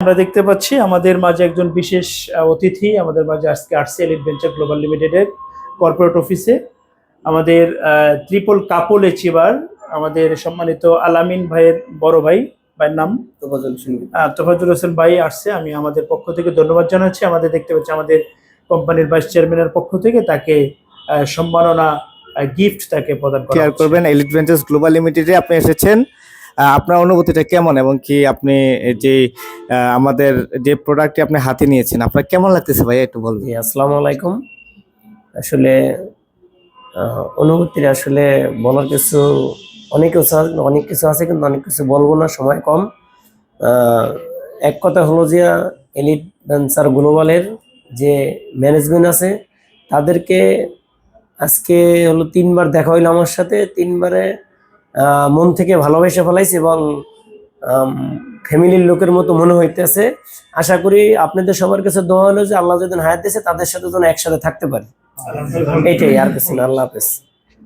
আমরা দেখতে পাচ্ছি আমাদের মাঝে একজন বিশেষ অতিথি আমাদের মাঝে আজকে আসছে এলিট ভেঞ্চার গ্লোবাল লিমিটেডের কর্পোরেট অফিসে আমাদের ট্রিপল কাপল এচিভার আমাদের সম্মানিত আলামিন ভাইয়ের বড় ভাই ভাইয়ের নাম? তোফাজল আহ, তোফাজুল হোসেন ভাই আসছে আমি আমাদের পক্ষ থেকে ধন্যবাদ জানাচ্ছি। আমাদের দেখতে পাচ্ছি আমাদের কোম্পানির ভাইস চেয়ারম্যানের পক্ষ থেকে তাকে সম্মাননা গিফট তাকে প্রদান করা করবেন এলিট ভেঞ্চার্স গ্লোবাল লিমিটেডে আপনি এসেছেন। আপনার অনুভূতিটা কেমন এবং কি আপনি যে আমাদের যে প্রোডাক্টটি আপনি হাতে নিয়েছেন, আপনার কেমন লাগতেছে ভাই একটু বলবেন? আসসালামু আলাইকুম। আসলে অনুভূতির আসলে বলার কিছু, অনেক কিছু অনেক কিছু আছে, কিন্তু অনেক কিছু বলব না, সময় কম। এক কথা হলো যে এলিট ভেঞ্চার গ্লোবালের যে ম্যানেজমেন্ট আছে, তাদেরকে আজকে হলো তিনবার দেখা হইল আমার সাথে, তিনবারে মন থেকে ভালোবেসে ফেলাইছে এবং ফ্যামিলির লোকের মতো মনে হইতেছে। আশা করি আপনাদের সবার কাছে দোয়া হলো যে আল্লাহ যদি হায়াত দিয়েছে তাদের সাথে যেন একসাথে থাকতে পারি। এটাই আর কিছু না আল্লাহ হাফেজ।